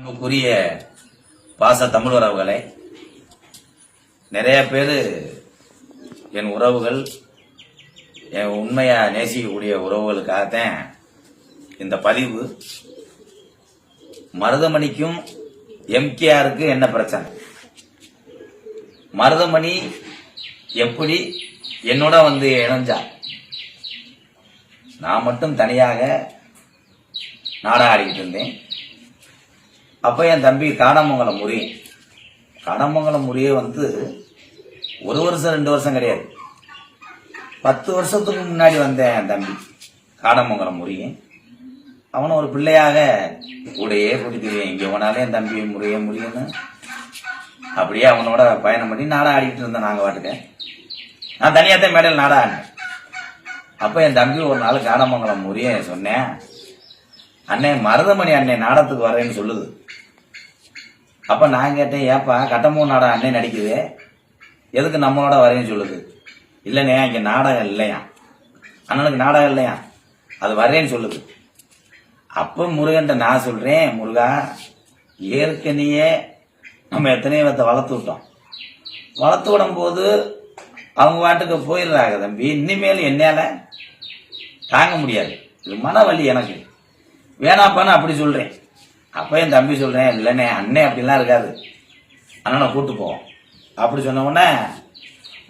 அன்புக்குரிய பாச தமிழ் உறவுகளை நிறைய பேர் என் உறவுகள் என் உண்மையா நேசிக்கக்கூடிய உறவுகளுக்காகத்தான் இந்த பதிவு. மருதமணிக்கும் எம்கேஆருக்கு என்ன பிரச்சனை? மருதமணி எப்படி என்னோட வந்து இணைஞ்சா? நான் மட்டும் தனியாக நாடகம் ஆடிக்கிட்டு இருந்தேன். அப்போ என் தம்பி காடமங்கலம் முறி. காடமங்கலம் முறியே வந்து ஒரு வருஷம் ரெண்டு வருஷம் கிடையாது. பத்து வருஷத்துக்கு முன்னாடி வந்தேன் என் தம்பி காடமங்கலம் முறியே அவனை ஒரு பிள்ளையாக கூடையே கூட்டிக்குவேன் இங்கே போனாலே என் தம்பி முறையே முடியும்னு அப்படியே அவனோட பயணம் பண்ணி நாடா ஆடிக்கிட்டு இருந்தேன் நாங்கள் வாட்டுக்க நான் தனியாகத்தான் மேடையில் நாடா ஆடினேன். அப்போ என் தம்பி ஒரு நாள் காடமங்கலம் முறிய சொன்னேன் அண்ணே மருதமணி அண்ணே நாடகத்துக்கு வரேன்னு சொல்லுது. அப்ப நான் கேட்டேன் ஏப்பா கட்டமூ நாடகம் அண்ணே நடிக்குது. எதுக்கு நம்மளோட வரேன்னு சொல்லுது. இல்லைண்ணே இங்க நாடகம் இல்லையா? அண்ணனுக்கு நாடகம் இல்லையா? அது வரேன்னு சொல்லுது. அப்ப முருகன்ட்ட நான் சொல்றேன் முருகா ஏற்கனவே நம்ம எத்தனையோ பேர்த்த வளர்த்து விட்டோம். வளர்த்து விடும் போது அவங்க வாட்டுக்கு போயிடுறாங்க தம்பி. இனிமேல் என்னால தாங்க முடியாது. இது மன வலி எனக்கு. வேணாப்பான்னு அப்படி சொல்றேன். அப்போ என் தம்பி சொல்கிறேன் இல்லைண்ணே அண்ணே அப்படிலாம் இருக்காது. அண்ணனை கூட்டு போவோம் அப்படி சொன்ன உடனே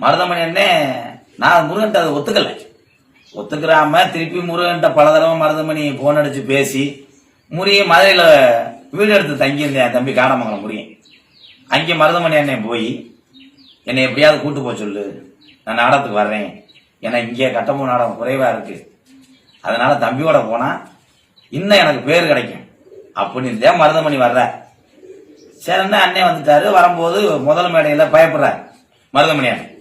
மருதமணி அண்ணே நான் முருகன்ட்ட அதை ஒத்துக்கலை. ஒத்துக்கிறாம திருப்பி முருகன்ட்ட பல தடவை மருதமணி ஃபோன் அடித்து பேசி முறிய மதுரையில் வீடு எடுத்து தங்கியிருந்தேன் என் தம்பி காணமங்கலம் முறியன் அங்கே மருதமணி அண்ணன் போய் என்னை எப்படியாவது கூட்டு போக சொல்லு. நான் நாடகத்துக்கு வர்றேன். ஏன்னா இங்கே கட்டமும் நாடகம் குறைவாக இருக்குது அதனால் தம்பியோட போனால் இன்னும் எனக்கு பேர் கிடைக்கும். அப்படின்னு தான் மருதமணி வர்ற. சரின்னு அண்ணே வந்துட்டாரு? வரும்போது முதல் மேடையில பயப்படுறார். மருதமணி அண்ணன்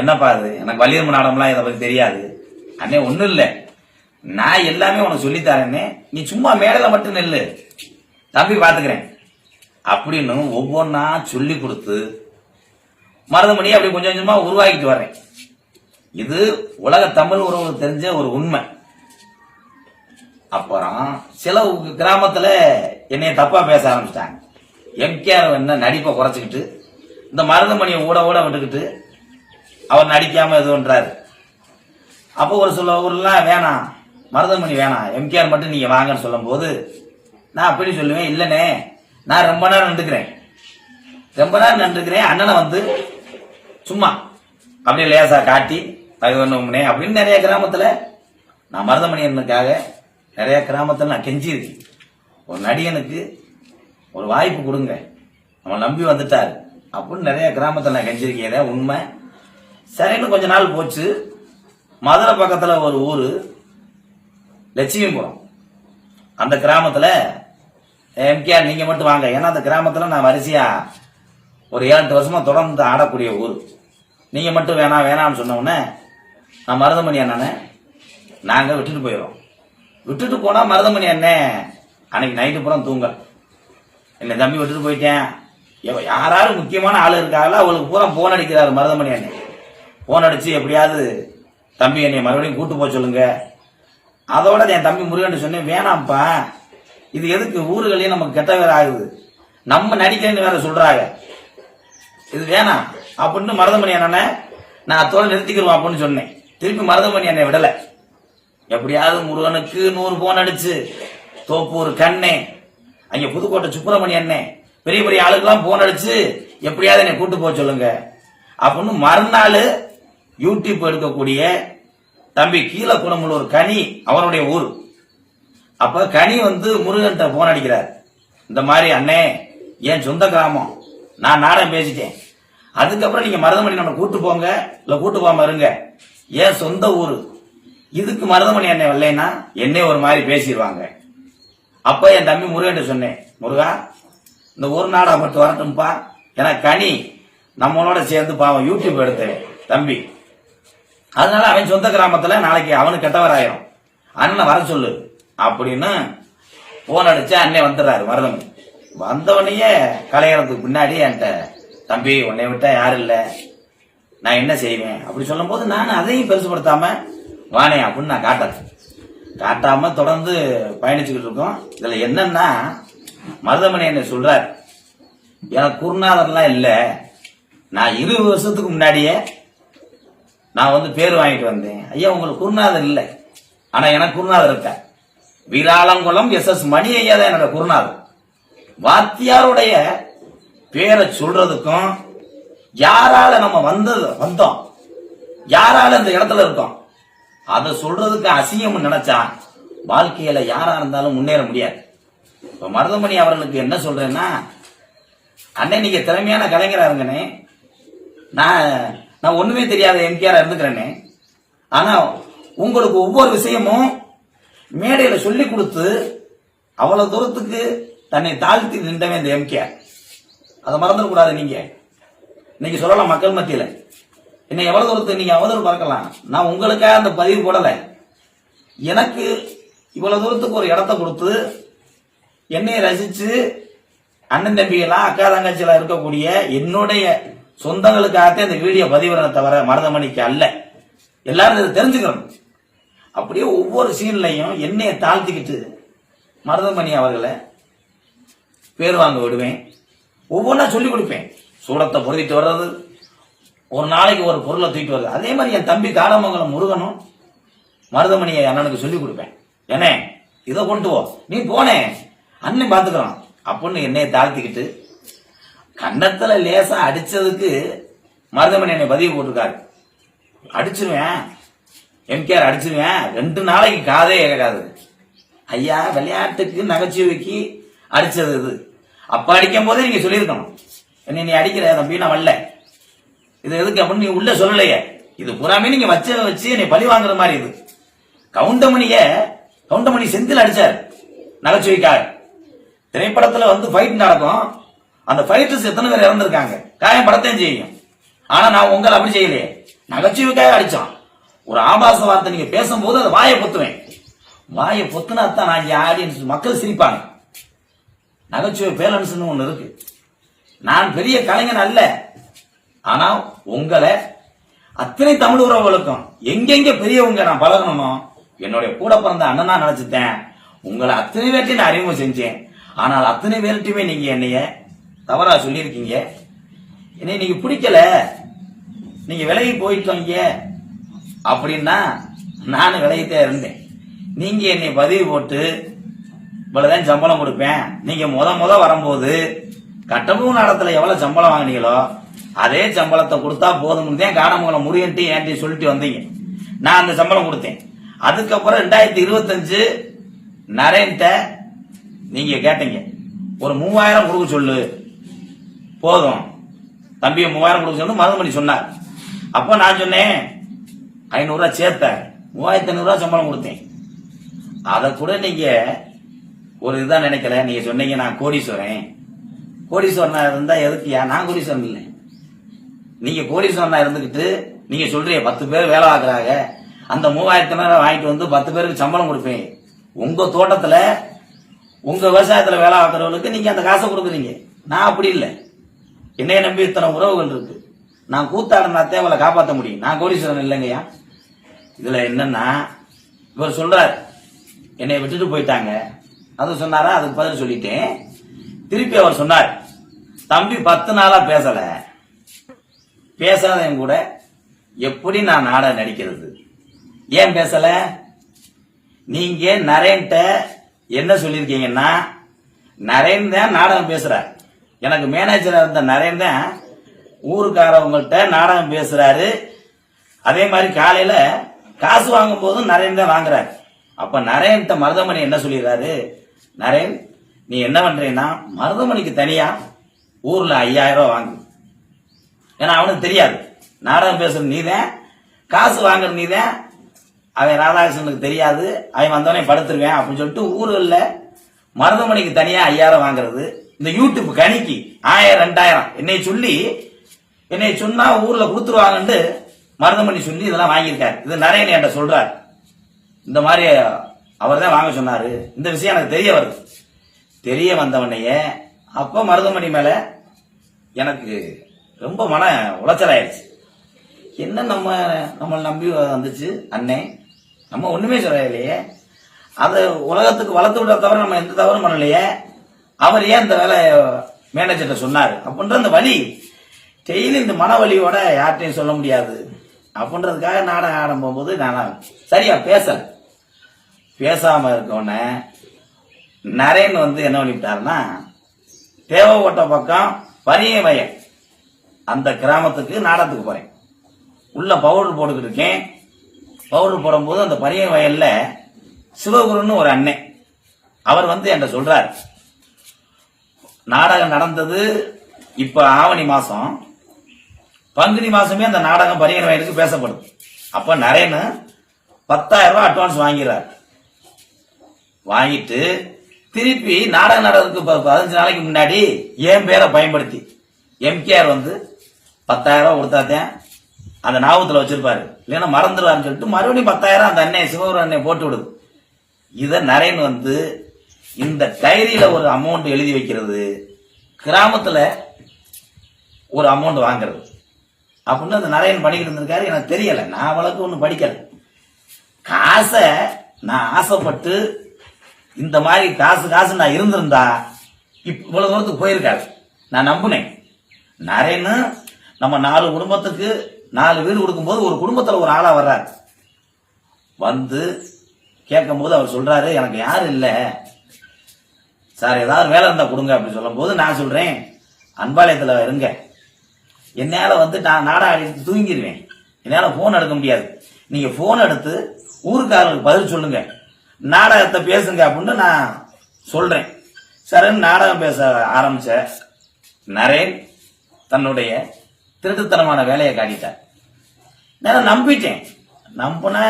என்னப்பா அது எனக்கு வலியுறும்பு நாடம்லாம் இதை பத்தி தெரியாது. அண்ணே ஒன்றும் இல்லை. நான் எல்லாமே உனக்கு சொல்லித்தரேன்னே நீ சும்மா மேடையில் மட்டும் நெல்லு. தம்பி பார்த்துக்கிறேன் அப்படின்னு ஒவ்வொன்றா சொல்லி கொடுத்து மருதமணி அப்படி கொஞ்சம் கொஞ்சமாக உருவாக்கிட்டு வரேன் இது உலக தமிழ் உறவு தெரிஞ்ச ஒரு உண்மை. அப்புறம் சில கிராமத்துல என்னைய தப்பா பேச ஆரம்பிச்சிட்டாங்க. எம்கேஆர் என்ன நடிப்பை குறைச்சிக்கிட்டு இந்த மருதமணியை ஊட ஊட விட்டுக்கிட்டு அவர் நடிக்காம எதுன்றாரு அப்போ ஒரு சில ஊர்லாம் வேணாம் மருதமணி வேணாம் எம்கேஆர் மட்டும் நீங்க வாங்கன்னு சொல்லும்போது நான் அப்படி சொல்லுவேன் இல்லைனே நான் ரொம்ப நேரம் நின்றுக்கிறேன். ரொம்ப நேரம் நின்றுக்கிறேன் அண்ணனை வந்து சும்மா அப்படியே லேசா காட்டி அது ஒண்ணும்னே அப்படின்னு நிறைய கிராமத்துல நான் மருதமணி அண்ணனுக்காக நிறைய கிராமத்தில் நான் கெஞ்சிருக்கேன். ஒரு நடிகனுக்கு ஒரு வாய்ப்பு கொடுங்க. நம்ம நம்பி வந்துட்டார். அப்படின்னு நிறைய கிராமத்தில் நான் கெஞ்சிருக்கேன். உண்மை. சரின்னு கொஞ்ச நாள் போச்சு. மதுரை பக்கத்தில் ஒரு ஊர் லட்சுமிபுரம் அந்த கிராமத்தில் எம்கேஆர் நீங்கள் மட்டும் வாங்க. ஏன்னா அந்த கிராமத்தில் நான் வரிசையாக ஒரு ஏழு எட்டு தொடர்ந்து ஆடக்கூடிய ஊர். நீங்கள் மட்டும் வேணாம் வேணாம்னு சொன்ன உடனே நான் மருதமணி அண்ணனை நாங்கள் விட்டுட்டு போயிடுறோம். விட்டுட்டு போனா மருதமணி என்ன? அன்னைக்கு நைட்டு பூரா தூங்க என்னை தம்பி விட்டுட்டு போயிட்டேன். எவ- யாராவது முக்கியமான ஆள் இருக்காங்களோ? அவளுக்கு பூரா போன் அடிக்கிறாரு மருதமணி அண்ணன் போன் அடிச்சு எப்படியாவது தம்பி என்னை மறுபடியும் கூட்டு போக சொல்லுங்க. அதோட என் தம்பி முருகன் சொன்னேன் வேணாம்ப்பா. இது எதுக்கு? ஊர்களையும் நமக்கு கெட்ட வேற ஆகுது. நம்ம நடிக்கிறேன்னு வேற சொல்றாங்க. இது வேணாம். அப்படின்னு மருதமணி அண்ணனை நான் அத்தோட நிறுத்திக்கிறோம் அப்படின்னு சொன்னேன். திருப்பி மருதமணி அண்ணனை விடலை. எப்படியாவது முருகனுக்கு நூறு போன் அடிச்சு. தோப்பூர் கண்ணே. அங்க புதுக்கோட்டை சுப்பிரமணி அண்ணே. பெரிய பெரிய ஆளுக்கெல்லாம் போன் அடிச்சு எப்படியாவது என்னை கூட்டு போக சொல்லுங்க. அப்படின்னு மறுநாள் யூடியூப் எடுக்கக்கூடிய தம்பி கீழே குளமுள்ளூர் கனி அவருடைய ஊர். அப்ப கனி வந்து முருகன்கிட்ட போன் அடிக்கிறார். இந்த மாதிரி அண்ணே என் சொந்த கிராமம். நான் நாடகம் பேசிட்டேன். அதுக்கப்புறம் நீங்க மருதமணி நம்ம கூட்டு போங்க. இல்ல கூட்டு போகாம இருங்க. என் சொந்த ஊரு. இதுக்கு மருதமணி அண்ணன் வரலைன்னா என்னே ஒரு மாதிரி பேசிடுவாங்க. அப்ப என் தம்பி முருகன் சொன்னேன் முருகா இந்த ஒரு நாடா மட்டும் வரட்டும்ப்பா ஏன்னா கனி நம்மளோட சேர்ந்து பாவம் யூடியூப் எடுத்தேன் தம்பி. அதனால அவன் சொந்த கிராமத்துல நாளைக்கு அவனுக்கு கெட்டவராயிரும். அண்ணன் வர சொல்லு. அப்படின்னு போன் அடிச்சு அண்ணன் வந்துடுறாரு மருதமணி. வந்தவனையே கலையறதுக்கு பின்னாடி என்கிட்ட தம்பி உன்னை விட்டா யாரும் இல்லை. நான் என்ன செய்வேன்? அப்படி சொல்லும்போது நான் அதையும் பெருசுபடுத்தாம வானே அப்படின்னு நான் காட்டுறேன் காட்டாம தொடர்ந்து பயணிச்சுக்கிட்டு இருக்கோம். இதுல என்னன்னா மருதமணி என்ன சொல்றார் எனக்கு குருநாதர்லாம் இல்லை. நான் இருபது வருஷத்துக்கு முன்னாடியே நான் வந்து பேர் வாங்கிட்டு வந்தேன். ஐயா உங்களுக்கு குருநாதர் இல்லை. ஆனா எனக்கு குருநாதர் இருக்க வீராளங்குளம் எஸ் எஸ் மணி ஐயா தான் என்னோட குருநாதர். வாத்தியாருடைய பேரை சொல்றதுக்கும் யாரால நம்ம வந்தது வந்தோம். யாரால இந்த இடத்துல இருக்கோம்? அதை சொல்றதுக்கு அசிங்கம் நினைச்சா வாழ்க்கையில யாரா இருந்தாலும் முன்னேற முடியாது. இப்ப மருதமணி அவர்களுக்கு என்ன சொல்றேன்னா அண்ணன் நீங்க திறமையான கலைஞரா இருங்கண்ணே. நான் நான் ஒண்ணுமே தெரியாத எம்கேஆர் இருந்துக்கிறேனே ஆனா உங்களுக்கு ஒவ்வொரு விஷயமும் மேடையில சொல்லி கொடுத்து அவ்வளவு தூரத்துக்கு தன்னை தாழ்த்தி நின்றவன் இந்த எம்கே அதை மறந்துடக்கூடாது நீங்க. இன்னைக்கு சொல்லலாம் மக்கள் மத்தியில. என்னை எவ்வளவு தூரத்துக்கு நீங்க அவதூறு பார்க்கலாம் நான் உங்களுக்காக அந்த பதிவு போடல. எனக்கு இவ்வளவு தூரத்துக்கு ஒரு இடத்த கொடுத்து என்னை ரசிச்சு அண்ணன் தம்பியெல்லாம் அக்கா தங்கச்சியெல்லாம் இருக்கக்கூடிய என்னுடைய சொந்தங்களுக்காகத்தான் இந்த வீடியோ பதிவிறன தவிர மருதமணிக்கு அல்ல. எல்லாரும் இதை தெரிஞ்சுக்கணும். அப்படியே ஒவ்வொரு சீன்லையும் என்னைய தாழ்த்திக்கிட்டு மருதமணி அவர்களை பேர் வாங்க விடுவேன். ஒவ்வொன்றா சொல்லி கொடுப்பேன். சூடத்தை பொருத்திட்டு வர்றது ஒரு நாளைக்கு ஒரு பொருளை தூக்கிட்டு வருது. அதே மாதிரி என் தம்பி காலமங்கலம் முருகனும் மருதமணியை அண்ணனுக்கு சொல்லி கொடுப்பேன். என்ன இதை கொண்டு போ. நீ போனே. அண்ணன் பார்த்துக்கலாம் அப்படின்னு என்னைய தாழ்த்திக்கிட்டு கன்னத்துல லேசா அடிச்சதுக்கு மருதமணி என்னை பதிவு போட்டிருக்காரு. அடிச்சிருவேன். எம்கேஆர் அடிச்சிருவேன். ரெண்டு நாளைக்கு காதே கேட்காது ஐயா விளையாட்டுக்கு நகைச்சுவைக்கு அடிச்சது இது. அப்ப அடிக்கும் போதே நீங்க சொல்லியிருக்கணும். என்னை நீ அடிக்கிற தம்பி நான் வரல. இது எதுக்கு அப்படின்னு நீ உள்ள சொல்லலையே. இது பூராமே நீங்க வச்ச வச்சு என்னை பழி வாங்குற மாதிரி இது. கவுண்டமணிய கவுண்டமணி செந்தில் அடிச்சார். நகைச்சுவைக்காக. திரைப்படத்துல வந்து ஃபைட் நடக்கும். அந்த ஃபைட்டர்ஸ் எத்தனை பேர் இறந்துருக்காங்க? காயம் படத்தையும் செய்யும். ஆனா நான் உங்களை அப்படி செய்யலையே. நகைச்சுவைக்காக அடிச்சான். ஒரு ஆபாச வார்த்தை நீங்க பேசும்போது அதை வாயை பொத்துவேன். வாயை பொத்துனா தான் நான் ஆடியன்ஸ் மக்கள் சிரிப்பாங்க. நகைச்சுவை பேலன்ஸ்னு ஒன்று இருக்கு. நான் பெரிய கலைஞன் அல்ல. ஆனா உங்களை அத்தனை தமிழ் உறவுகளுக்கும் எங்கெங்க பெரியவங்க நான் பழகணுமோ என்னுடைய கூட பிறந்த அண்ணனா நினைச்சிட்டேன். உங்களை அத்தனை பேர்ட்டையும் நான் அறிமுகம் செஞ்சேன். ஆனால் அத்தனை பேர்ட்டையுமே நீங்க என்னைய தவறா சொல்லியிருக்கீங்க. என்னை நீங்க பிடிக்கல. நீங்க விலகி போயிட்டோங்க. அப்படின்னா நானும் விலகிட்டே இருந்தேன். நீங்க என்னை பதிவு போட்டு இவ்வளவுதான் சம்பளம் கொடுப்பேன். நீங்க முத முத வரும்போது கட்டமும் நடத்துல எவ்வளவு சம்பளம் வாங்குனீங்களோ அதே சம்பளத்தை கொடுத்தா போதும்னு தான் காணமங்கலம் முறியன்ட்டு ஏன்ட்டி சொல்லிட்டு வந்தீங்க. நான் அந்த சம்பளம் கொடுத்தேன். அதுக்கப்புறம் ரெண்டாயிரத்தி இருபத்தஞ்சு நரேன்ட்ட நீங்க கேட்டீங்க. ஒரு மூவாயிரம் கொடுக்க சொல்லு. போதும். தம்பியை மூவாயிரம் கொடுக்க சொல்லு. மருதமணி சொன்னார். அப்போ நான் சொன்னேன் ஐநூறுரூவா சேர்த்தேன் மூவாயிரத்தி ஐநூறுரூவா சம்பளம் கொடுத்தேன். அதை கூட நீங்க ஒரு இதாக நினைக்கல. நீங்க சொன்னீங்க நான் கோடீஸ்வரன். கோடீஸ்வரனா இருந்தா எதுக்கு நான் கோடீஸ்வரன் இல்லை நீங்க கோடீஸ்வரனா இருந்துகிட்டு நீங்க சொல்றீங்க பத்து பேர் வேலை ஆகுறாங்க அந்த மூவாயிரத்தி நேரம் வாங்கிட்டு வந்து பத்து பேருக்கு சம்பளம் கொடுப்பேன். உங்க தோட்டத்துல உங்க விவசாயத்துல வேலை ஆக்குறவங்களுக்கு நீங்க அந்த காசை கொடுக்குறீங்க. நான் அப்படி இல்லை. என்னைய நம்பி இத்தனை உறவுகள் இருக்கு. நான் கூத்தாடினா தேவலை காப்பாற்ற முடியும். நான் கோடீஸ்வரன் இல்லைங்கய்யா. இதுல என்னன்னா இவர் சொல்றாரு என்னை விட்டுட்டு போயிட்டாங்க. அது சொன்னாரா? அதுக்கு பதில் சொல்லிட்டேன். திருப்பி அவர் சொன்னார் தம்பி பத்து நாளா பேசல. பேசாதவன் கூட எப்படி நான் நாடகம் நடிக்கிறது? ஏன் பேசல? நீங்க நரேன்ட்ட என்ன சொல்லியிருக்கீங்கன்னா நரேன் தான் நாடகம் பேசுறார் எனக்கு மேனேஜரா இருந்த நரேன் தான் ஊருக்காரவங்கள்ட்ட நாடகம் பேசுறாரு. அதே மாதிரி காலையில காசு வாங்கும் போதும் நரேன் தான் வாங்குறாரு. அப்ப நரேன்ட்ட மருதமணி என்ன சொல்லிடுறாரு? நரேன் நீ என்ன பண்றீன்னா மருதமணிக்கு தனியா ஊர்ல ஐயாயிரம் ரூபாய் வாங்கு. ஏன்னா அவனுக்கு தெரியாது. நாடகம் பேசுற நீதான். காசு வாங்குற நீதான். அவன் ராதாகிருஷ்ணனுக்கு தெரியாது. அவன் வந்தவனே படுத்துருவேன் அப்படின்னு சொல்லிட்டு ஊர்ல மருதமணிக்கு தனியா ஐயாயிரம் வாங்குறது. இந்த யூடியூப் கணிக்கு ஆயிரம் ரெண்டாயிரம். என்னை சொல்லி என்னை சொன்னா ஊர்ல கொடுத்துருவாங்கன்னு மருதமணி சொல்லி இதெல்லாம் வாங்கியிருக்காரு. இது நிறைய என்கிட்ட சொல்றார். இந்த மாதிரி அவர் தான் வாங்க சொன்னாரு. இந்த விஷயம் எனக்கு தெரிய வருது. தெரிய வந்தவனையே அப்போ மருதமணி மேல எனக்கு ரொம்ப மன உளைச்சல் ஆயிடுச்சு என்ன நம்ம நம்மளை நம்பி வந்துச்சு? அண்ணே நம்ம ஒன்றுமே சொல்ல இல்லையே அதை உலகத்துக்கு வளர்த்து விட தவிர நம்ம எந்த தவறும் பண்ணலையே. அவர் ஏன் இந்த வேலை மேனேஜர்கிட்ட சொன்னார்? அப்படின்ற அந்த வழி டெய்லி இந்த மன வழியோட யார்கிட்டையும் சொல்ல முடியாது. அப்படின்றதுக்காக நாடகம் ஆடம் போகும்போது நான் சரியா பேசல. பேசாம இருக்கவன நரேன் வந்து என்ன பண்ணிவிட்டாருன்னா தேவக்கோட்டை பக்கம் பரிய வயல் அந்த கிராமத்துக்கு நாடகத்துக்கு போறேன். உள்ள பவுடர் போட்டுக்கிட்டு இருக்கேன். பவுடர் போடும்போது அந்த பரிய வயல்ல சிவகுருன்னு ஒரு அண்ணன். அவர் வந்து என்கிட்ட சொல்றார் நாடகம் நடந்தது இப்ப ஆவணி மாசம். பங்குனி மாசமே அந்த நாடகம் பரியன் வயலுக்கு பேசப்படும். அப்ப நரேன் பத்தாயிரம் ரூபாய் அட்வான்ஸ் வாங்கிறார் வாங்கிட்டு திருப்பி நாடகம் நடக்கிறதுக்கு ப- பதினஞ்சு நாளைக்கு முன்னாடி என் பேரை பயன்படுத்தி எம்கேஆர் வந்து பத்தாயிரம் கொடுத்தாத்தேன். அந்த ஞாபகத்தில் வச்சிருப்பாரு. இல்லைன்னா மறந்துடுவாருன்னு சொல்லிட்டு மறுபடியும் பத்தாயிரம் அந்த அண்ணன் சிவபுரம் அண்ணன் போட்டு விடுது. இதை நரேன் வந்து இந்த டைரியில ஒரு அமௌண்ட் எழுதி வைக்கிறது கிராமத்துல ஒரு அமௌண்ட் வாங்குறது. அப்படின்னு அந்த நரேன் பண்ணிக்கிட்டு இருந்திருக்காரு. எனக்கு தெரியல. நான் அவளுக்கு ஒன்றும் படிக்கல. காசை நான் ஆசைப்பட்டு இந்த மாதிரி காசு காசு நான் இருந்திருந்தா இவ்வளவு தூரத்துக்கு போயிருக்காரு. நான் நம்புனேன். நரேன்னு நம்ம நாலு குடும்பத்துக்கு நாலு வீடு கொடுக்கும்போது ஒரு குடும்பத்தில் ஒரு ஆளாக வர்றார். வந்து கேட்கும்போது அவர் சொல்கிறாரு எனக்கு யாரும் இல்லை. சார் ஏதாவது வேலை இருந்தால் கொடுங்க அப்படின்னு சொல்லும்போது நான் சொல்கிறேன் அன்பாளையத்தில் இருங்க. என்னால் வந்து நான் நாடகம் அடித்து தூங்கிடுவேன் என்னால் ஃபோன் எடுக்க முடியாது. நீங்கள் ஃபோன் எடுத்து ஊருக்காரங்களுக்கு பதில் சொல்லுங்க. நாடகத்தை பேசுங்க அப்படின்னு நான் சொல்கிறேன் சரின்னு நாடகம் பேச ஆரம்பித்த நரேன் தன்னுடைய திருட்டுத்தனமான வேலையை காட்டிட்டார். நான் நம்பிட்டேன். நம்பினா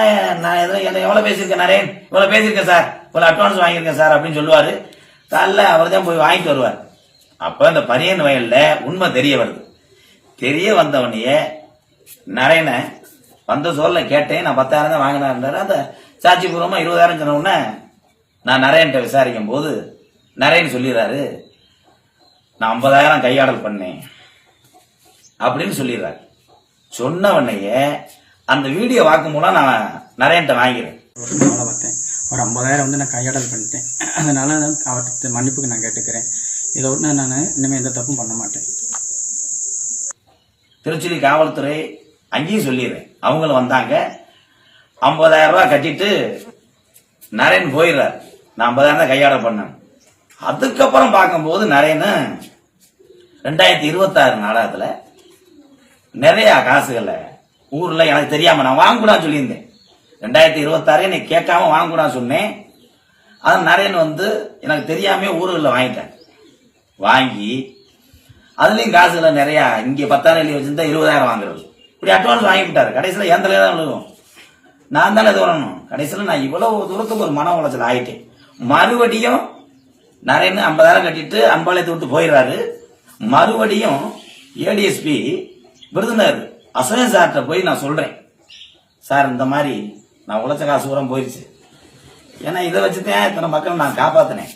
நான் எதுவும் என்ன எவ்வளோ பேசியிருக்கேன் நரேன் இவ்வளோ பேசியிருக்கேன் சார். இவ்வளோ அட்வான்ஸ் வாங்கியிருக்கேன் சார் அப்படின்னு சொல்லுவார். காலைல அவர் தான் போய் வாங்கிட்டு வருவார். அப்போ இந்த பரியன் வயலில் உண்மை தெரிய வருது. தெரிய வந்தவனையே நரேனை வந்த சோர்ல கேட்டேன். நான் பத்தாயிரம் தான் வாங்கினாரு அந்த சாட்சிபூர்வமாக இருபதாயிரம் சொன்ன நான் நரேன்கிட்ட விசாரிக்கும் போது நரேன் சொல்லிடுறாரு நான் ஐம்பதாயிரம் கையாடல் பண்ணேன். அப்படின்னு சொல்லிடுறாரு. சொன்ன உடனேயே அந்த வீடியோ வாக்கு மூலம் நான் நரேன்ட்ட வாங்கிறேன் பார்த்தேன். ஒரு ஐம்பதாயிரம் வந்து நான் கையாடல் பண்ணிட்டேன். அதனால அவர்கிட்ட மன்னிப்புக்கு நான் கேட்டுக்கிறேன். இதை விட்டு நான் இனிமேல் எந்த தப்பும் பண்ண மாட்டேன். திருச்சுலி காவல்துறை அங்கேயும் சொல்லிடுறேன். அவங்களும் வந்தாங்க. ஐம்பதாயிரம் ரூபாய் கட்டிட்டு நரேன் போயிடுறாரு. நான் ஐம்பதாயிரம் தான் கையாட பண்ணேன். அதுக்கப்புறம் பார்க்கும்போது நரேன் ரெண்டாயிரத்தி இருபத்தாறு நாடகத்துல நிறைய காசுகளை ஊர்ல எனக்கு தெரியாம நான் வாங்கக்கூடாதுன்னு சொல்லியிருந்தேன். ரெண்டாயிரத்தி இருபத்தாறு நீ கேட்காம வாங்கக்கூடாதுன்னு சொன்னேன். அது நரேன் வந்து எனக்கு தெரியாம ஊர்களில் வாங்கிட்டேன். வாங்கி அதுலேயும் காசுகளை நிறையா இங்கே பத்தாயிரம் எழுதி வச்சுருந்தா இருபதாயிரம் வாங்குறது. இப்படி அட்வான்ஸ் வாங்கிவிட்டார் கடைசியில் என் தலையில தான் விழுகும். நான் தானே தோணணும் கடைசியில் நான் இவ்வளவு தூரத்துக்கு ஒரு மன உளைச்சல் ஆகிட்டேன் மறுபடியும் நரேன்னு ஐம்பதாயிரம் கட்டிட்டு அம்பாளையத்தை விட்டு போயிடுறாரு. மறுபடியும் ஏடிஎஸ்பி விருதுநர் அசோயன் சார்கிட்ட போய் நான் சொல்றேன். சார் இந்த மாதிரி நான் உழைச்ச காசு உரம் போயிடுச்சு ஏன்னா இதை வச்சுதான் இத்தனை மக்கள் நான் காப்பாத்தினேன்.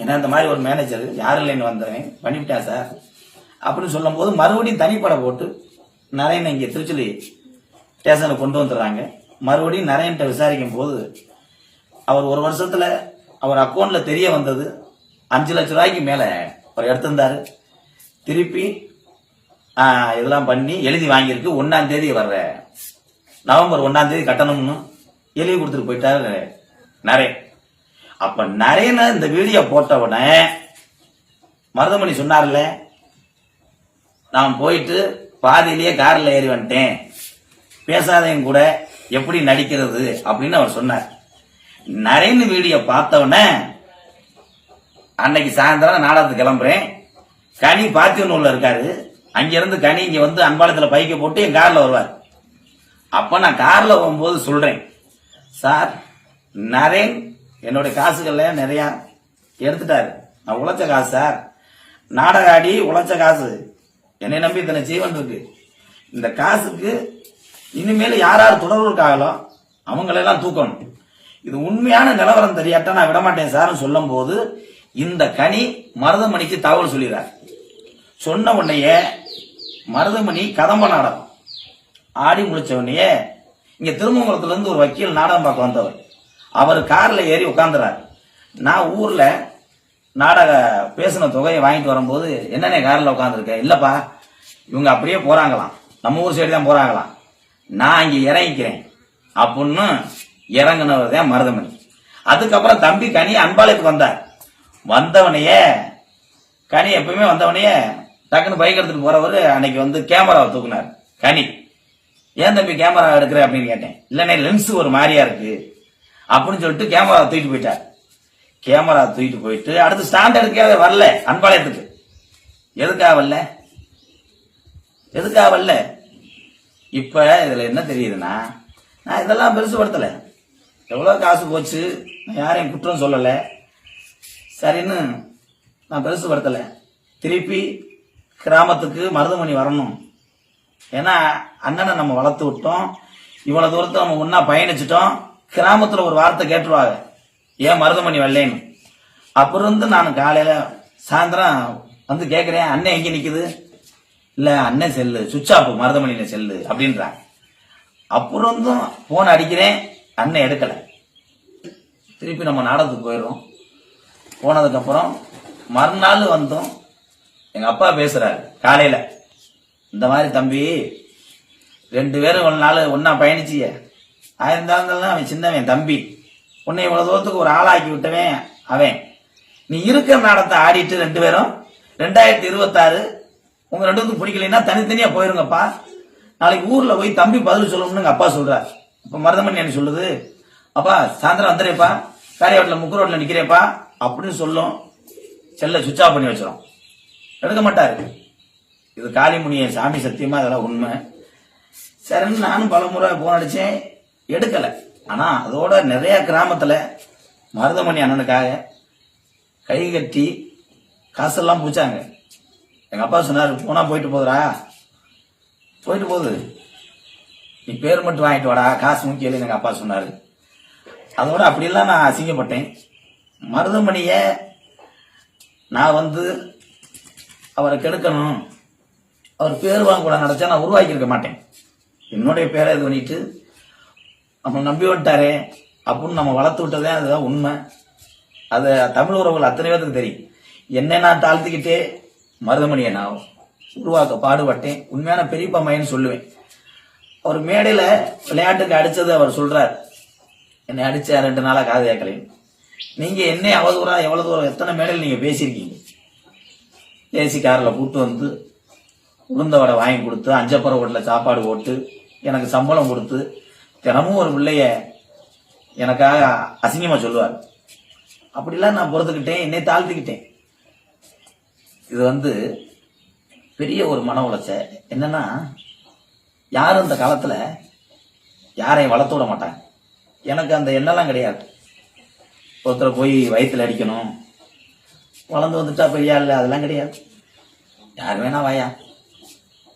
ஏன்னா இந்த மாதிரி ஒரு மேனேஜர் யாரும் இல்லைன்னு வந்தவன் பண்ணிவிட்டேன் சார்? அப்படின்னு சொல்லும்போது மறுபடியும் தனிப்படை போட்டு நரேன் இங்கே திருச்சுலி ஸ்டேஷனில் கொண்டு வந்துடுறாங்க. மறுபடியும் நரேன்ட்ட விசாரிக்கும் போது அவர் ஒரு வருஷத்துல அவர் அக்கௌண்ட்ல தெரிய வந்தது அஞ்சு லட்ச ரூபாய்க்கு மேல அவர் எடுத்திருந்தாரு. திருப்பி இதெல்லாம் பண்ணி எழுதி வாங்கியிருக்கு. ஒன்னாம் தேதி வர்ற. நவம்பர் ஒன்னாம் தேதி கட்டணும்னு எழுதி கொடுத்துட்டு போயிட்டாரு நரேன் அப்ப நரேன இந்த வீடியோ போட்ட உடனே மருதமணி சொன்னார்ல நான் போயிட்டு பாதியிலேயே காரில் ஏறி வந்துட்டேன். பேசாதவங்க கூட எப்படி நடிக்கிறது? அப்படின்னு அவர் சொன்னார். நரேன் வீடியோ பார்த்தவொடனே அன்னைக்கு சாயந்தரம் நாடகத்துக்கு கிளம்புறேன். கனி பாத்தியனூர்ல இருக்காரு. அங்கிருந்து கனி இங்க வந்து அன்பாளத்துல பைக்கை போட்டு என் கார்ல வருவார். அப்ப நான் கார்ல போகும்போது சொல்றேன் சார் நரேன் என்னுடைய காசுகள்ல நிறைய எடுத்துட்டாரு. நான் உழைச்ச காசு சார். நாடக ஆடி உழைச்ச காசு. என்னை நம்பி இத்தனை ஜீவன் இருக்கு. இந்த காசுக்கு இனிமேல் யார் யார் தொடர்பு அவங்களெல்லாம் தூக்கணும். இது உண்மையான நிலவரம் தெரியாட்ட நான் விட மாட்டேன் சார்னு சொல்லும் போது இந்த கனி மருதமணிக்கு தகவல் சொல்லிடுறார். சொன்ன உடனேயே மருதமணி கதம்ப நாடகம். ஆடி முடிச்ச உடனேயே இங்க திருமங்கலத்துல இருந்து ஒரு வக்கீல் நாடகம் பார்க்க வந்தவர். அவர் கார்ல ஏறி உட்காந்துறாரு நான் ஊர்ல நாடக பேசின தொகையை வாங்கிட்டு வரும்போது என்னென்ன காரில் உட்காந்துருக்க இல்லப்பா இவங்க அப்படியே போறாங்களாம். நம்ம ஊர் சைடு தான் போறாங்களாம். நான் இங்க இறங்கிக்கிறேன். அப்படின்னு இறங்குனவர் தான் மருதமணி. அதுக்கப்புறம் தம்பி கனி அன்பாளுக்கு வந்தார். வந்தவனையே கனி எப்பவுமே வந்தவனையே டக்குன்னு பைக் எடுத்துட்டு போறவர் அன்னைக்கு வந்து கேமராவை தூக்குனார். கனி ஏன் தம்பி கேமரா எடுக்கிற? அப்படின்னு கேட்டேன். இல்லைண்ணே லென்ஸ் ஒரு மாதிரியா இருக்கு. அப்படின்னு சொல்லிட்டு கேமரா தூக்கிட்டு போயிட்டார். கேமரா தூக்கிட்டு போயிட்டு அடுத்து ஸ்டாண்ட் எடுக்கவே வரல அன்பாளையத்துக்கு. எதுக்காக வரல? எதுக்காக வரல? இப்ப இதுல என்ன தெரியுதுன்னா நான் இதெல்லாம் பெருசுபடுத்தல. எவ்வளோ காசு போச்சு? நான் யாரையும் குற்றம் சொல்லலை. சரின்னு நான் பெருசுபடுத்தல. திருப்பி கிராமத்துக்கு மருதமணி வரணும். ஏன்னா அண்ணனை நம்ம வளர்த்து விட்டோம். இவ்வளவு தூரத்தை நம்ம ஒன்னா பயணிச்சிட்டோம். கிராமத்துல ஒரு வார்த்தை கேட்டுருவாங்க. ஏன் மருதமணி வரலேன்னு? அப்புறம் இருந்து நான் காலையில சாயந்தரம் வந்து கேட்குறேன் அண்ணன் எங்கே நிற்குது இல்லை அண்ணன் செல்லு. சுவிட்ச் ஆஃப் மருதமணியில் செல்லு அப்படின்றாங்க. அப்புறம் இருந்தும் போன் அடிக்கிறேன். அண்ணன் எடுக்கலை. திருப்பி நம்ம நாடகத்துக்கு போயிடுறோம். போனதுக்கப்புறம் மறுநாள் வந்தோம் எங்க அப்பா பேசுறாரு காலையில. இந்த மாதிரி தம்பி ரெண்டு பேரும் ஒரு நாள் ஒன்னா பயணிச்சிய. ஆயிரம் அவன் சின்னவன் தம்பி. உன்னை இவ்வளவு தூரத்துக்கு ஒரு ஆளாக்கி விட்டவன் அவன். நீ இருக்கிற நாடத்தை ஆடிட்டு ரெண்டு பேரும் ரெண்டாயிரத்தி இருபத்தாறு உங்க ரெண்டு பிடிக்கலைன்னா தனித்தனியா போயிருங்கப்பா. நாளைக்கு ஊர்ல போய் தம்பி பதில் சொல்லணும்னு எங்க அப்பா சொல்றாரு. இப்ப மருதமணி என்ன சொல்லுது? அப்பா சாயந்தரம் வந்துடுறேப்பா காரியாவட்டில் முக்கு ரோட்ல நிக்கிறேப்பா அப்படின்னு சொல்லும். செல்ல சுவிச் ஆஃப் பண்ணி வச்சிடும் எடுக்க மாட்டாரு. இது காளிமுனிய சாமி சத்தியமா அதெல்லாம் உண்மை. சரின்னு நானும் பல முறை போன் அடிச்சேன். எடுக்கல. ஆனா அதோட நிறைய கிராமத்துல மருதமணி அண்ணனுக்காக கை கட்டி காசெல்லாம் பூச்சாங்க எங்க அப்பா சொன்னாரு போனா போயிட்டு போகுதுடா போயிட்டு போகுது. நீ பேர் மட்டும் வாங்கிட்டு வாடா காசு முக்கியம் இல்லைன்னு எங்க அப்பா சொன்னாரு. அதோட அப்படிலாம் நான் அசிங்கப்பட்டேன். மருதமணிய நான் வந்து அவரை கெடுக்கணும். அவர் பேர் வாங்க கூட நினைச்சா நான் உருவாக்கி இருக்க மாட்டேன். என்னுடைய பேரை இது பண்ணிட்டு நம்ம நம்பி விட்டாரே அப்படின்னு நம்ம வளர்த்து விட்டதே அதுதான் உண்மை. அதை தமிழ் உறவுகள் அத்தனை பேருக்கு தெரியும். என்னை நான் தாழ்த்திக்கிட்டே மருதமணியை நான் உருவாக்க பாடுபட்டேன். உண்மையான பெரியப்பா மையன்னு சொல்லுவேன். அவர் மேடையில் விளையாட்டுக்கு அடித்தது அவர் சொல்கிறார் என்னை அடித்த ரெண்டு நாளாக காது கேட்கலைன்னு. நீங்கள் என்னை அவ்வளவு தூரம் எவ்வளோ தூரம் எத்தனை மேடையில் நீங்கள் பேசியிருக்கீங்க? ஏசி காரில் கூட்டு வந்து உளுந்த வடை வாங்கி கொடுத்து அஞ்சப்பற ஓட்டில் சாப்பாடு போட்டு எனக்கு சம்பளம் கொடுத்து தினமும் ஒரு பிள்ளைய எனக்காக அசிங்கமாக சொல்லுவார். அப்படிலாம் நான் பொறுத்துக்கிட்டேன் என்னை தாழ்த்திக்கிட்டேன். இது வந்து பெரிய ஒரு மன உளைச்ச என்னன்னா யாரும் இந்த காலத்தில் யாரையும் வளர்த்து விட மாட்டாங்க. எனக்கு அந்த எண்ணெல்லாம் கிடையாது. ஒருத்தரை போய் வயிற்றில் அடிக்கணும் வளர்ந்து வந்துட்டா பெரியா இல்லை? அதெல்லாம் கிடையாது. யார் வேணா வாயா.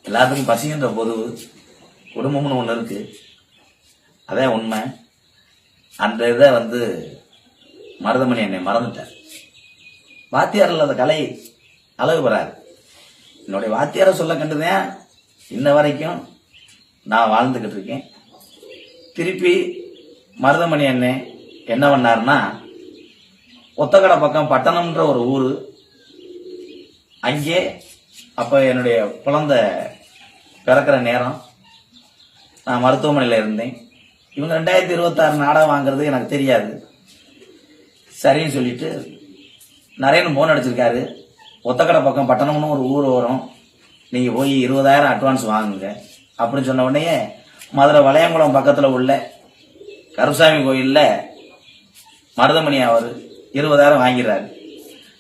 எல்லாத்துக்கும் பசின்ற பொது குடும்பம்னு ஒன்று இருக்கு. அதான் உண்மை. அந்த இதை வந்து மருதமணி என்னை மறந்துட்டார். வாத்தியார் இல்லாத கலை அழகு பெறாரு என்னுடைய வாத்தியாரை சொல்ல கண்டுதான் இன்ன வரைக்கும் நான் வாழ்ந்துக்கிட்டு இருக்கேன். திருப்பி மருதமணி அண்ணன் என்ன பண்ணாருன்னா ஒத்தக்கடை பக்கம் பட்டணம்ன்ற ஒரு ஊர். அங்கே அப்போ என்னுடைய குழந்தை பிறக்கிற நேரம். நான் மருத்துவமனையில் இருந்தேன். இவங்க ரெண்டாயிரத்தி இருபத்தாறு நாடகம் வாங்குறது எனக்கு தெரியாது. சரின்னு சொல்லிட்டு நரேன் போன் அடிச்சிருக்காரு. ஒத்தக்கடை பக்கம் பட்டணம்னு ஒரு ஊர் வரும். நீங்கள் போய் இருபதாயிரம் அட்வான்ஸ் வாங்குங்க. அப்படின்னு சொன்ன உடனே மதுரை வளையங்குளம் பக்கத்தில் உள்ள கருசாமி கோயிலில் மருதமணி அவர் இருபதாயிரம் வாங்கிறாரு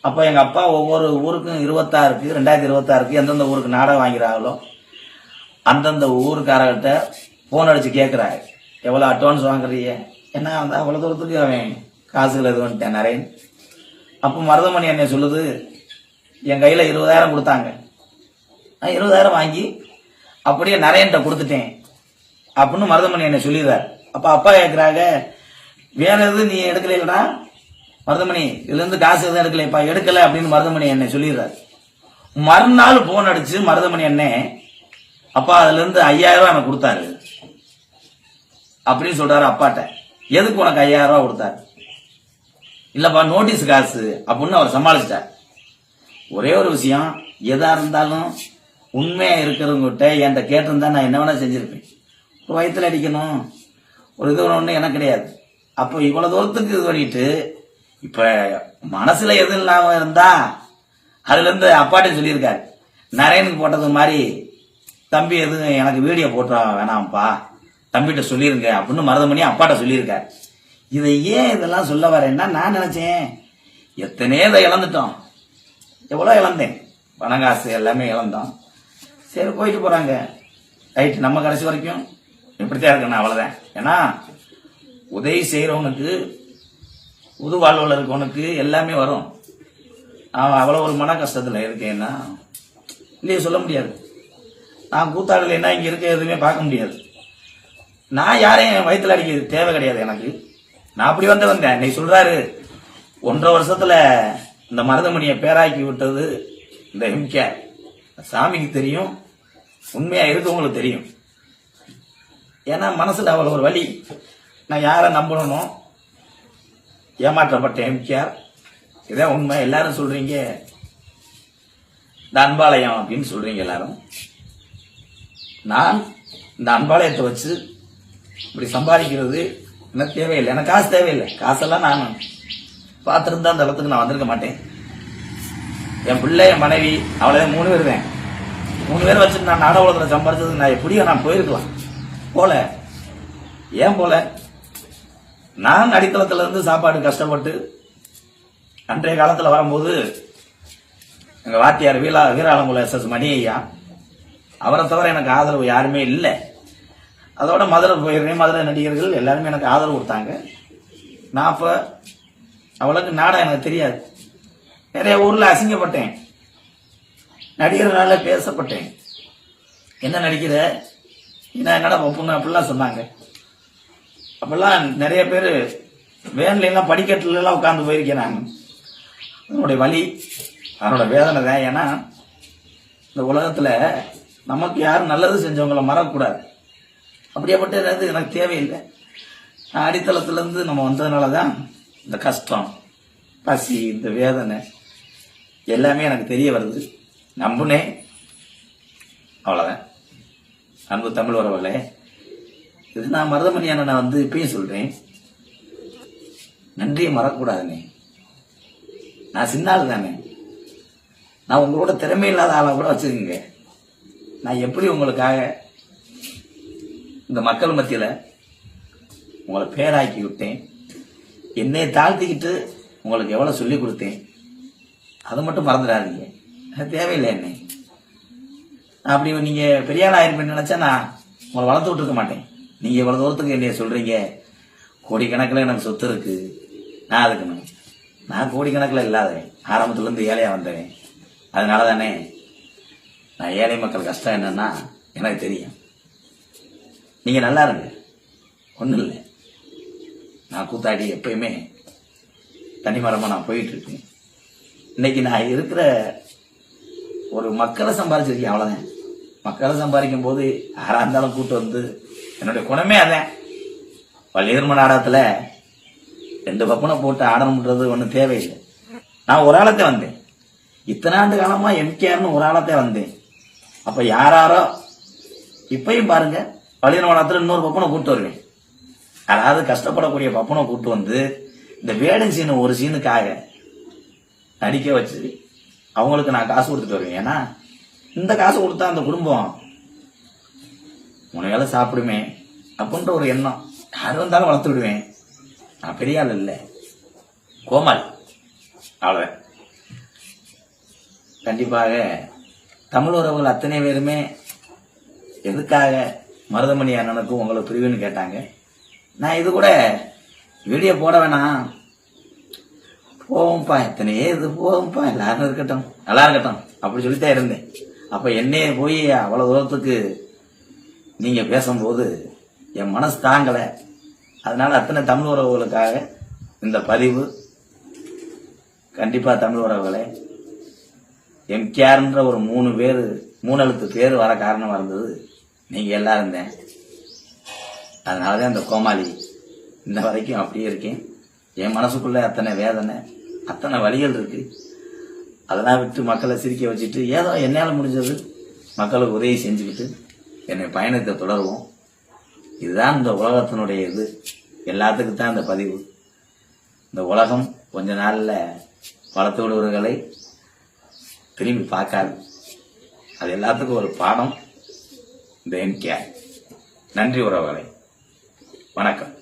அப்போ எங்கள் அப்பா ஒவ்வொரு ஊருக்கும் இருபத்தாறுக்கு ரெண்டாயிரத்தி இருபத்தாறுக்கு எந்தெந்த ஊருக்கு நாடகம் வாங்கிறாங்களோ அந்தந்த ஊருக்காரர்கிட்ட ஃபோன் அடித்து கேட்குறாரு எவ்வளோ அட்வான்ஸ் வாங்குறீங்க? என்ன அந்த அவ்வளோ தூரத்துக்கு அவன் காசுகள் இது வந்துட்டேன் நரேன் அப்போ மருதமணி என்னை சொல்லுது என் கையில் இருபதாயிரம் கொடுத்தாங்க. நான் இருபதாயிரம் வாங்கி அப்படியே நரேன்ட்ட கொடுத்துட்டேன். அப்படின்னு மருதமணி என்னை சொல்லிடுறார். அப்போ அப்பா கேட்குறாங்க வேற எதுவும் நீ எடுக்கலைடா மருதமணி இதுல இருந்து காசு எதுவும் எடுக்கலைப்பா எடுக்கல அப்படின்னு மருதமணி என்னை சொல்லிடுறாரு. மறுநாள் போன் அடிச்சு மருதமணி அண்ணே அப்பா அதுல இருந்து ஐயாயிரம் ரூபாய் எனக்கு கொடுத்தாரு. அப்படின்னு சொல்றாரு அப்பாட்ட. எதுக்கு உனக்கு ஐயாயிரம் ரூபாய் கொடுத்தாரு? இல்லப்பா நோட்டீஸ் காசு அப்படின்னு அவர் சமாளிச்சிட்டார். ஒரே ஒரு விஷயம் எதா இருந்தாலும் உண்மையா இருக்கிறவங்ககிட்ட என்கிட்ட கேட்டிருந்தா நான் என்ன வேணா செஞ்சிருப்பேன். ஒரு வயிற்றுல அடிக்கணும் ஒரு இது ஒன்று எனக்கு கிடையாது. அப்போ இவ்வளவு தூரத்துக்கு இது பண்ணிட்டு இப்ப மனசுல எது இல்லாம இருந்தா அதுல இருந்து அப்பாட்ட சொல்லியிருக்காரு. நரேனுக்கு போட்டது மாதிரி தம்பி எதுவும் எனக்கு வீடியோ போட்டு வேணாம்ப்பா. தம்பிகிட்ட சொல்லியிருக்கேன் அப்படின்னு மருதமணி அப்பாட்ட சொல்லியிருக்காரு. இதை ஏன் இதெல்லாம் சொல்ல வரேன்னா நான் நினைச்சேன் எத்தனையோ இதை இழந்துட்டோம். எவ்வளோ இழந்தேன்? பணம் காசு எல்லாமே இழந்தோம். சரி போயிட்டு போகிறாங்க ரைட்டு நம்ம கடைசி வரைக்கும் இப்படித்தான் இருக்கணும் அவ்வளோதான் ஏன்னா உதவி செய்கிறவனுக்கு புது வாழ்வில் இருக்கவனுக்கு எல்லாமே வரும். அவன் அவ்வளோ ஒரு மன கஷ்டத்தில் இருக்கேன்னா இல்லையே சொல்ல முடியாது. நான் கூத்தாடலைன்னா இங்கே இருக்க எதுவுமே பார்க்க முடியாது. நான் யாரையும் வயிற்றில் அடிக்க தேவை கிடையாது எனக்கு. நான் அப்படி வந்து வந்தேன். நீ சொல்கிறாரு ஒன்றரை வருஷத்தில் இந்த மருதமணியை பேராக்கி விட்டது இந்த ஹிம்கே சாமிக்கு தெரியும். உண்மையாக இருக்கவங்களுக்கு தெரியும். ஏன்னா மனசில் அவ்வளோ ஒரு வலி. நான் யாரை நம்பணுமோ ஏமாற்றப்பட்ட எம்ஜிஆர். இதான் உண்மை எல்லாரும் சொல்றீங்க. இந்த அன்பாலயம் அப்படின்னு சொல்றீங்க எல்லாரும். நான் இந்த அன்பாலயத்தை வச்சு இப்படி சம்பாதிக்கிறது எனக்கு தேவையில்லை. எனக்கு காசு தேவையில்லை. காசெல்லாம் நான் பார்த்துருந்தா அந்த இடத்துக்கு நான் வந்திருக்க மாட்டேன். என் பிள்ளை என் மனைவி அவ்வளோதான் மூணு பேர் தான். மூணு பேர் வச்சுட்டு நான் நாட உலகத்தில் சம்பாதிச்சதுக்கு நான் எப்படியோ நான் போயிருக்கலாம். போல. ஏன் போல? நான் அடித்தளத்துல இருந்து சாப்பாடு கஷ்டப்பட்டு அன்றைய காலத்துல வரும்போது எங்க வாத்தியார் வீலா வீராளங்குல எஸ் எஸ் மணி ஐயா அவரை தவிர எனக்கு ஆதரவு யாருமே இல்லை. அதோட மதுரை போயிருந்தேன். மதுரை நடிகர்கள் எல்லாருமே எனக்கு ஆதரவு கொடுத்தாங்க. நான் அப்போ அவளுக்கு நாடகம் எனக்கு தெரியாது. நிறைய ஊரில் அசிங்கப்பட்டேன். நடிகர்களால பேசப்பட்டேன். என்ன நடிக்கிற? என்ன என்னடா பொண்ணு அப்படிலாம் சொன்னாங்க. அப்பெல்லாம் நிறைய பேர் வேன்லாம் படிக்கட்டுலாம் உட்காந்து போயிருக்கேன் அதனுடைய வழி அதனோட வேதனை தான். ஏன்னா இந்த உலகத்தில் நமக்கு யாரும் நல்லது செஞ்சவங்கள மறக்கக்கூடாது. அப்படியேப்பட்டது எனக்கு தேவையில்லை. நான் அடித்தளத்துலேருந்து நம்ம வந்ததுனால தான் இந்த கஷ்டம் பசி இந்த வேதனை எல்லாமே எனக்கு தெரிய வருது. நம்புனேன். அவ்வளோதான் அன்பு தமிழ் உறவுகளே இது நான் மருதமணி அண்ணனை வந்து இப்பயும் சொல்றேன். நன்றியை மறக்கக்கூடாதுண்ணே நான் சின்ன ஆள் தானே. நான் உங்களோட திறமை இல்லாத ஆளை கூட வச்சுக்கோங்க. நான் எப்படி உங்களுக்காக இந்த மக்கள் மத்தியில் உங்களை பேராக்கி விட்டேன். என்னை தாழ்த்திக்கிட்டு உங்களுக்கு எவ்வளோ சொல்லி கொடுத்தேன். அதை மட்டும் மறந்துடாதீங்க. அது தேவையில்லை என்னை. அப்படி நீங்கள் பெரியாள் ஆயிருப்பேன்னு நினச்சா நான் உங்களை வளர்த்து விட்டுருக்க மாட்டேன். நீங்கள் இவ்வளோ தூரத்துக்கு என்னைய சொல்கிறீங்க கோடிக்கணக்கில் எனக்கு சொத்து இருக்குது நான் அதுக்குன்னு நான் கோடிக்கணக்கில் இல்லாதவன். ஆரம்பத்துலேருந்து இருந்து வந்தேன் வந்தவன். அதனால தானே நான் ஏழை மக்கள் கஷ்டம் என்னன்னா எனக்கு தெரியும். நீங்கள் நல்லா இருங்க. ஒன்றும் இல்லை. நான் கூத்தாடி எப்பயுமே தனிமரமா நான் போயிட்டுருக்கேன் இன்னைக்கு நான் இருக்கிற ஒரு மக்களை சம்பாதிச்சிருக்கேன் அவ்வளோதான் மக்களை சம்பாதிக்கும் போது யாராக இருந்தாலும் கூட்டு வந்து என்னுடைய குணமே அதான். வள்ளியர்ம நாடகத்துல ரெண்டு பப்பனை போட்டு ஆடணுன்றது ஒன்றும் தேவையில்லை. நான் ஒரு ஆளத்தை வந்தேன். இத்தனை ஆண்டு காலமா எம்கேஆர்னு ஒரு ஆளத்தை வந்தேன். அப்ப யாராரோ இப்பயும் பாருங்க வள்ளியர் நாடகத்துல இன்னொரு பப்பனை கூப்பிட்டு வருவேன். அதாவது கஷ்டப்படக்கூடிய பப்பனை கூப்பிட்டு வந்து இந்த வேடன் சீனு ஒரு சீனுக்காக நடிக்க வச்சு அவங்களுக்கு நான் காசு கொடுத்துட்டு வருவேன். ஏன்னா இந்த காசு கொடுத்தா அந்த குடும்பம் மூணு வேளை சாப்பிடுமே அப்படின்ற ஒரு எண்ணம். யார் வந்தாலும் வளர்த்து விடுவேன். நான் பெரிய ஆள் இல்லை கோமாள். அவ்வளோதான் கண்டிப்பாக தமிழ் உறவுகள் அத்தனை பேருமே எதுக்காக மருதமணி அண்ணனுக்கும் உங்களை பிரிவுன்னு கேட்டாங்க. நான் இது கூட வீடியோ போட வேணாம். போவோம்ப்பா எத்தனையே இது போவோம்ப்பா எல்லாரும் இருக்கட்டும். நல்லா இருக்கட்டும். அப்படி சொல்லித்தான் இருந்தேன். அப்போ என்னையே போய் அவ்வளோ தூரத்துக்கு நீங்க பேசும்போது என் மனசு தாங்கல. அதனால அத்தனை தமிழ் உறவுகளுக்காக இந்த பதிவு கண்டிப்பா தமிழ் உறவுகளே எம்கேஆர்ன்ற ஒரு மூணு பேர் மூணு எழுத்து பேர் வர காரணமாக இருந்தது. நீங்க அதனால தான் அதனாலதான் இந்த கோமாளி இந்த வரைக்கும் அப்படியே இருக்கேன். என் மனசுக்குள்ள அத்தனை வேதனை அத்தனை வழிகள் இருக்கு. அதெல்லாம் விட்டு மக்களை சிரிக்க வச்சுட்டு ஏதோ என்னால் முடிஞ்சது மக்களுக்கு உதவி செஞ்சுக்கிட்டு என்னை பயணத்தை தொடருவோம். இதுதான் இந்த உலகத்தினுடைய இது. எல்லாத்துக்கும் தான் இந்த பதிவு. இந்த உலகம் கொஞ்ச நாளில் வளர்த்து விடுவர்களை திரும்பி பார்க்காது. அது எல்லாத்துக்கும் ஒரு பாடம். இந்த என்கே நன்றி உறவுகளை. வணக்கம்.